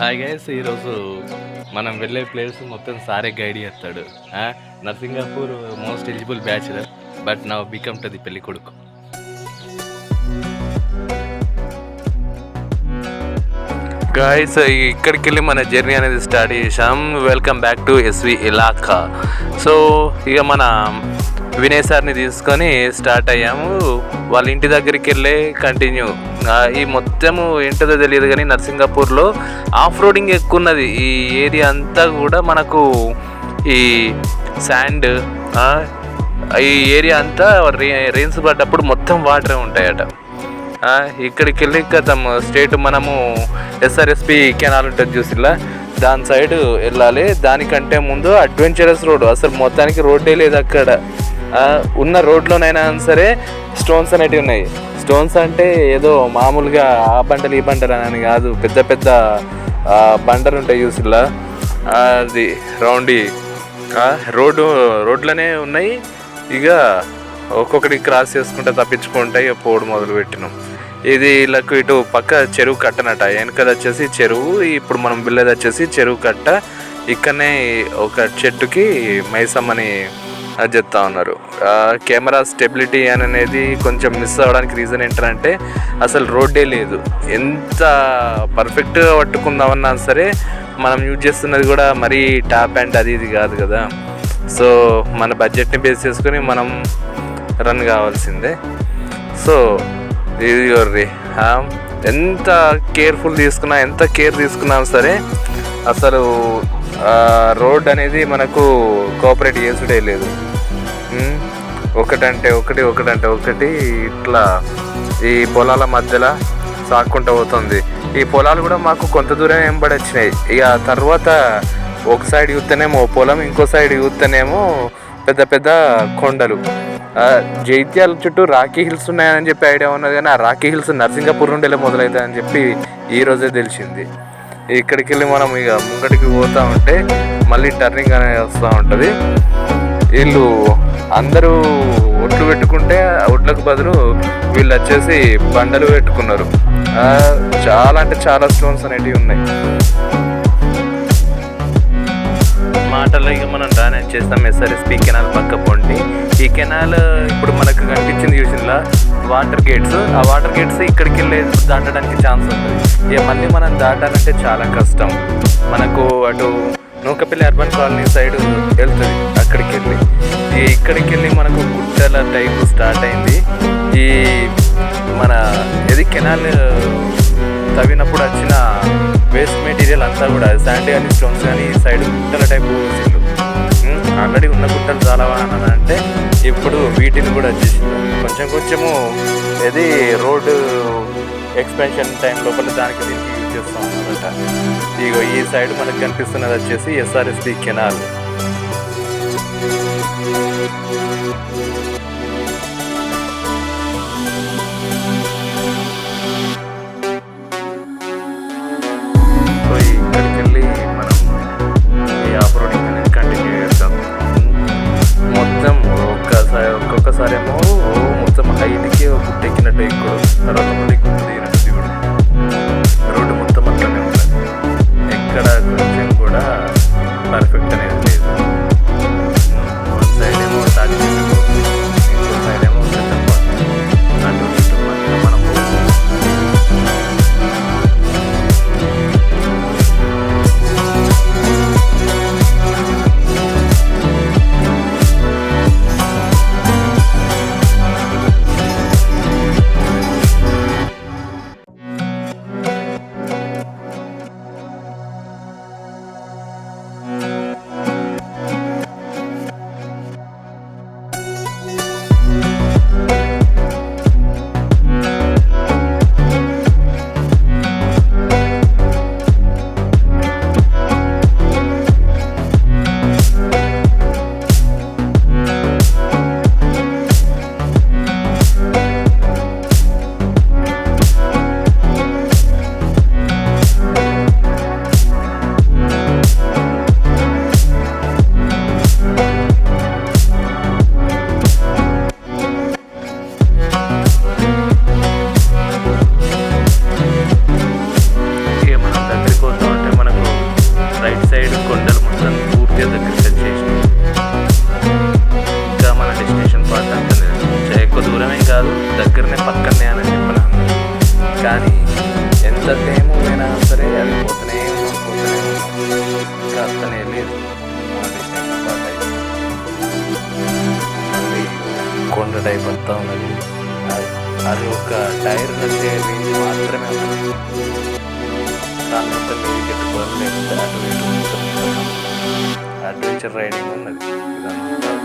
Hi guys ఈరోజు మనం వెళ్ళే ప్లేస్ మొత్తం సారే గైడ్ చేస్తాడు. Narsingapur most eligible bachelor but now become to the పెళ్ళి కొడుకు. గాయస్ ఇక్కడికి వెళ్ళి మన జర్నీ అనేది స్టార్ట్ చేసాం వెల్కమ్ బ్యాక్ టు ఎస్వి ఇలాఖా సో ఇక మన వినయ్ సార్ని తీసుకొని స్టార్ట్ అయ్యాము. వాళ్ళ ఇంటి దగ్గరికి వెళ్ళే కంటిన్యూ. ఈ మొత్తము ఏంటో తెలియదు కానీ నర్సింగాపూర్లో ఆఫ్ రోడింగ్ ఎక్కువ ఉన్నది ఈ ఏరియా అంతా కూడా మనకు ఈ శాండ్ ఈ ఏరియా అంతా రెయిన్స్ పడ్డప్పుడు మొత్తం వాటరే ఉంటాయట. ఇక్కడికి వెళ్ళి గతం స్టేట్ మనము ఎస్ఆర్ఎస్పి కెనాల్ ఉంటుంది చూసిలా దాని సైడ్ వెళ్ళాలి. దానికంటే ముందు అడ్వెంచరస్ రోడ్. అసలు మొత్తానికి రోడ్డే లేదు అక్కడ. ఉన్న రోడ్లోనైనా సరే స్టోన్స్ అనేటివి ఉన్నాయి. స్టోన్స్ అంటే ఏదో మామూలుగా ఆ బండలు ఈ బండలు అని కాదు పెద్ద పెద్ద బండలు ఉంటాయి యూస్లా అది రౌండీ రోడ్డు రోడ్లనే ఉన్నాయి. ఇక ఒక్కొక్కటి క్రాస్ చేసుకుంటే తప్పించుకుంటే ఇక పోడు మొదలు పెట్టినాం ఇది ఇళ్ళకు ఇటు పక్క చెరువు కట్టనట. వెనకది వచ్చేసి చెరువు ఇప్పుడు మనం బిల్లది వచ్చేసి చెరువు కట్ట. ఇక్కడనే ఒక చెట్టుకి మైసమ్మని అది చెప్తా ఉన్నారు. కెమెరా స్టెబిలిటీ అని అనేది కొంచెం మిస్ అవ్వడానికి రీజన్ ఏంటంటే అసలు రోడ్డే లేదు. ఎంత పర్ఫెక్ట్గా పట్టుకుందామన్నా సరే మనం యూజ్ చేస్తున్నది కూడా మరీ టాప్ అండ్ అది ఇది కాదు కదా. సో మన బడ్జెట్ని బేస్ చేసుకొని మనం రన్ కావాల్సిందే. సో ఇది ఎవరిది ఎంత కేర్ఫుల్ తీసుకున్నా ఎంత కేర్ తీసుకున్నా సరే అసలు రోడ్ అనేది మనకు కోఆపరేట్ చేసుడే లేదు. ఒకటంటే ఒకటి ఒకటంటే ఒకటి ఇట్లా ఈ పొలాల మధ్యలో సాక్కుంటూ పోతుంది. ఈ పొలాలు కూడా మాకు కొంత దూరం వెంబడి వచ్చినాయి ఇక తర్వాత ఒక సైడ్ చూస్తేనేమో పొలం ఇంకో సైడ్ చూస్తేనేమో పెద్ద పెద్ద కొండలు. జైత్యాల చుట్టూ రాఖీ హిల్స్ ఉన్నాయని చెప్పి ఐడియా ఉన్నది కానీ ఆ రాఖీ హిల్స్ నర్సింగపూర్ నుండి మొదలవుతాయని చెప్పి ఈ రోజే తెలిసింది. ఇక్కడికి వెళ్ళి మనం ఇక ముంగటికి పోతా ఉంటే మళ్ళీ టర్నింగ్ అనేది వస్తూ ఉంటుంది. వీళ్ళు అందరూ ఒట్లు పెట్టుకుంటే ఆ ఒట్లకు బదులు వీళ్ళు వచ్చేసి బండలు పెట్టుకున్నారు. చాలా అంటే చాలా స్టోన్స్ అనేటివి ఉన్నాయి. మాటలు ఇక మనం డానేజ్ చేస్తాం ఎస్ఆర్ఎస్పి కెనాల్ పక్క పొండి. ఈ కెనాల్ ఇప్పుడు మనకు కనిపించింది చూసిందా వాటర్ గేట్స్. ఆ వాటర్ గేట్స్ ఇక్కడికి వెళ్ళి దాటడానికి ఛాన్స్ ఉంటుంది ఇక మళ్ళీ మనం దాటాలంటే చాలా కష్టం. మనకు అటు నూకపల్లి అర్బన్ కాలనీ సైడ్ వెళ్తుంది. అక్కడికి వెళ్ళి ఇక ఇక్కడికి వెళ్ళి మనకు గుట్టల టైపు స్టార్ట్ అయింది. ఈ మన ఇది కెనాల్ తవ్వినప్పుడు వచ్చిన వేస్ట్ మెటీరియల్ అంతా కూడా శాండ్ కానీ స్టోన్స్ కానీ సైడ్ గుట్టల టైపు పోసిండు ఆల్రెడీ ఉన్న గుట్టలు చాలా బాగా అంటే ఇప్పుడు వీటిని కూడా వచ్చేసింది కొంచెం కొంచెము ఇది రోడ్డు ఎక్స్పెన్షన్ టైం లోపల దానికి దీనికి యూజ్ చేస్తాం అనమాట ఇగో ఈ సైడ్ మనకు కనిపిస్తున్నది వచ్చేసి ఎస్ఆర్ఎస్పి కెనాల్. సో ಕೊಂಡೊಡೈ ಬರ್ತಾ ఉన్నది అది ఒక టైర్ నుండి రేంజ్ మాత్రమే ఉన్నది దాని మొత్తం వికెట్ అడ్వెంచర్ రైడింగ్ ఉన్నది ఇదంతా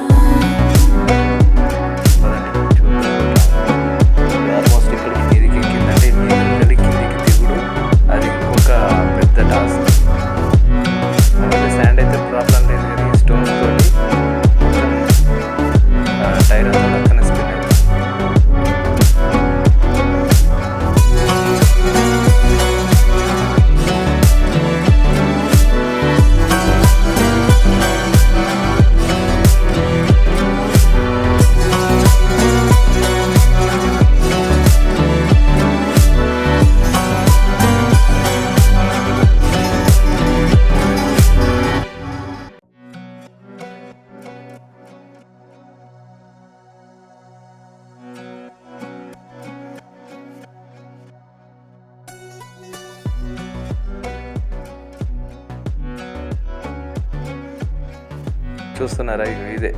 చూస్తున్నారా? ఇదే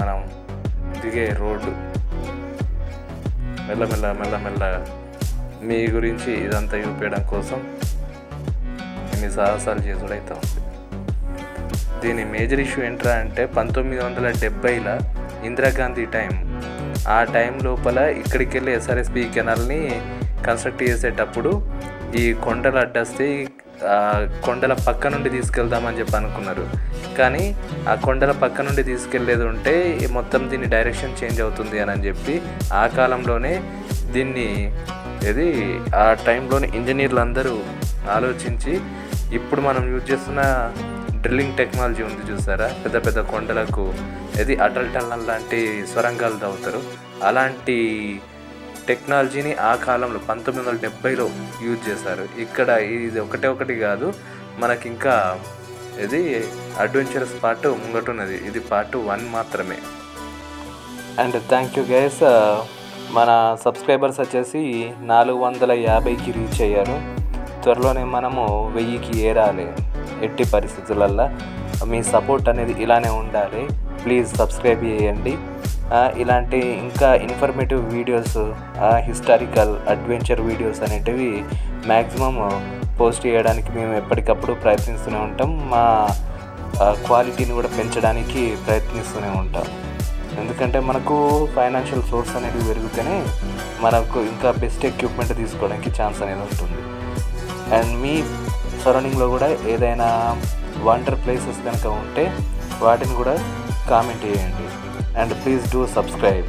మనం దిగే రోడ్డు. మెల్లమెల్ల మెల్లమెల్ల మీ గురించి ఇదంతా చూపించడం కోసం ఇన్ని సాహసాలు చేసుడైతే ఉంది. దీని మేజర్ ఇష్యూ ఏంట్రా అంటే పంతొమ్మిది వందల డెబ్బైల ఇందిరాగాంధీ టైం. ఆ టైం లోపల ఇక్కడికి వెళ్ళి ఎస్ఆర్ఎస్పి కెనాల్ని కన్స్ట్రక్ట్ చేసేటప్పుడు ఈ కొండలు అడ్డస్తే ఈ కొండల పక్క నుండి తీసుకెళ్దామని చెప్పి అనుకున్నారు. కానీ ఆ కొండల పక్క నుండి తీసుకెళ్ళేది ఉంటే మొత్తం దీని డైరెక్షన్ చేంజ్ అవుతుంది అని అని చెప్పి ఆ కాలంలోనే దీన్ని ఇది ఆ టైంలోని ఇంజనీర్లు అందరూ ఆలోచించి ఇప్పుడు మనం యూజ్ చేస్తున్న డ్రిల్లింగ్ టెక్నాలజీ ఉంది చూసారా? పెద్ద పెద్ద కొండలకు ఇది అటల్ టన్నల్ లాంటి సొరంగాలు తవ్వుతారు. అలాంటి టెక్నాలజీని ఆ కాలంలో పంతొమ్మిది వందల డెబ్బైలో యూజ్ చేశారు. ఇక్కడ ఇది ఒకటే ఒకటి కాదు మనకి ఇంకా ఇది అడ్వెంచరస్ పార్ట్ ముంగటున్నది. ఇది పార్ట్ వన్ మాత్రమే. And thank you guys. మన సబ్స్క్రైబర్స్ వచ్చేసి నాలుగు వందల యాభైకి రీచ్ అయ్యారు. త్వరలోనే మనము వెయ్యికి ఏరాలి ఎట్టి పరిస్థితులల్లో. మీ సపోర్ట్ అనేది ఇలానే ఉండాలి. ప్లీజ్ సబ్స్క్రైబ్ చేయండి. ఇలాంటి ఇంకా informative videos historical adventure videos అనేటివి మ్యాక్సిమమ్ పోస్ట్ చేయడానికి మేము ఎప్పటికప్పుడు ప్రయత్నిస్తూనే ఉంటాం. మా క్వాలిటీని కూడా పెంచడానికి ప్రయత్నిస్తూనే ఉంటాం. ఎందుకంటే మనకు ఫైనాన్షియల్ సోర్స్ అనేది పెరిగితేనే మనకు ఇంకా బెస్ట్ ఎక్విప్మెంట్ తీసుకోవడానికి ఛాన్స్ అనేది ఉంటుంది. అండ్ మీ సరౌండింగ్లో కూడా ఏదైనా వండర్ ప్లేసెస్ కనుక ఉంటే వాటిని కూడా కామెంట్ చేయండి. And please do subscribe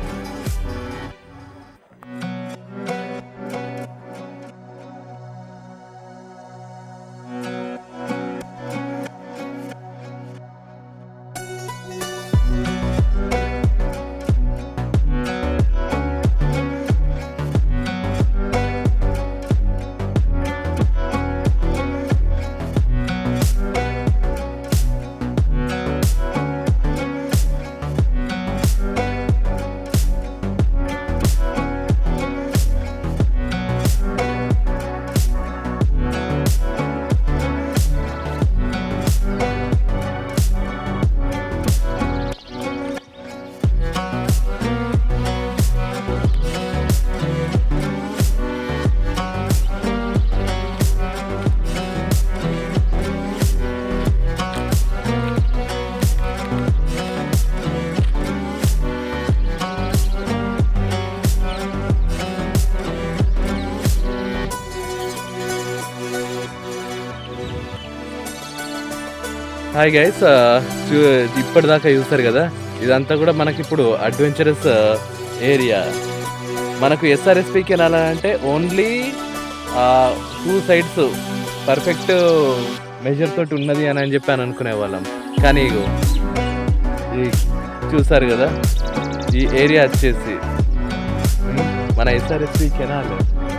hi guys uh, ఇప్పటిదాకా చూస్తారు కదా? ఇదంతా కూడా మనకి ఇప్పుడు అడ్వెంచరస్ ఏరియా మనకు ఎస్ఆర్ఎస్పి కెనాల్ అంటే only two sides perfect measure తోటి ఉన్నది అని అని చెప్పి అని అనుకునే వాళ్ళం. కానీ చూసారు కదా? ఈ ఏరియా వచ్చేసి మన ఎస్ఆర్ఎస్పి కెనాల్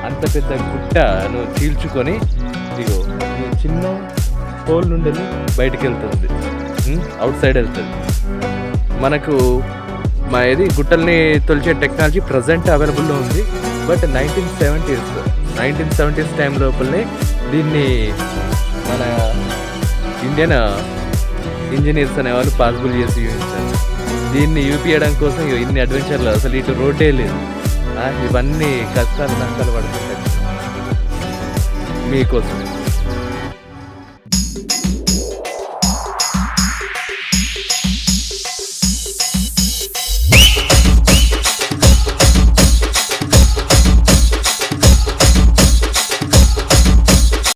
అంత పెద్ద గుట్టను చీల్చుకొని ఇగో ఈ చిన్న హోల్ నుండి బయటికి వెళ్తుంది అవుట్ సైడ్ వెళ్తుంది. మనకు మా ఇది గుట్టల్ని తొలిచే టెక్నాలజీ ప్రజెంట్ అవైలబుల్లో ఉంది. But nineteen seventies nineteen seventies time లోపలనే దీన్ని మన ఇండియన్ ఇంజనీర్స్ అనేవాళ్ళు పాసిబుల్ చేసి చూపించారు దీన్ని యూపీయడం కోసం ఇన్ని అడ్వెంచర్లు అసలు ఇటు రోడ్డే లేదు. ఇవన్నీ కష్టాలు నష్టాలు పడుతుంటాయి. మీకోసం.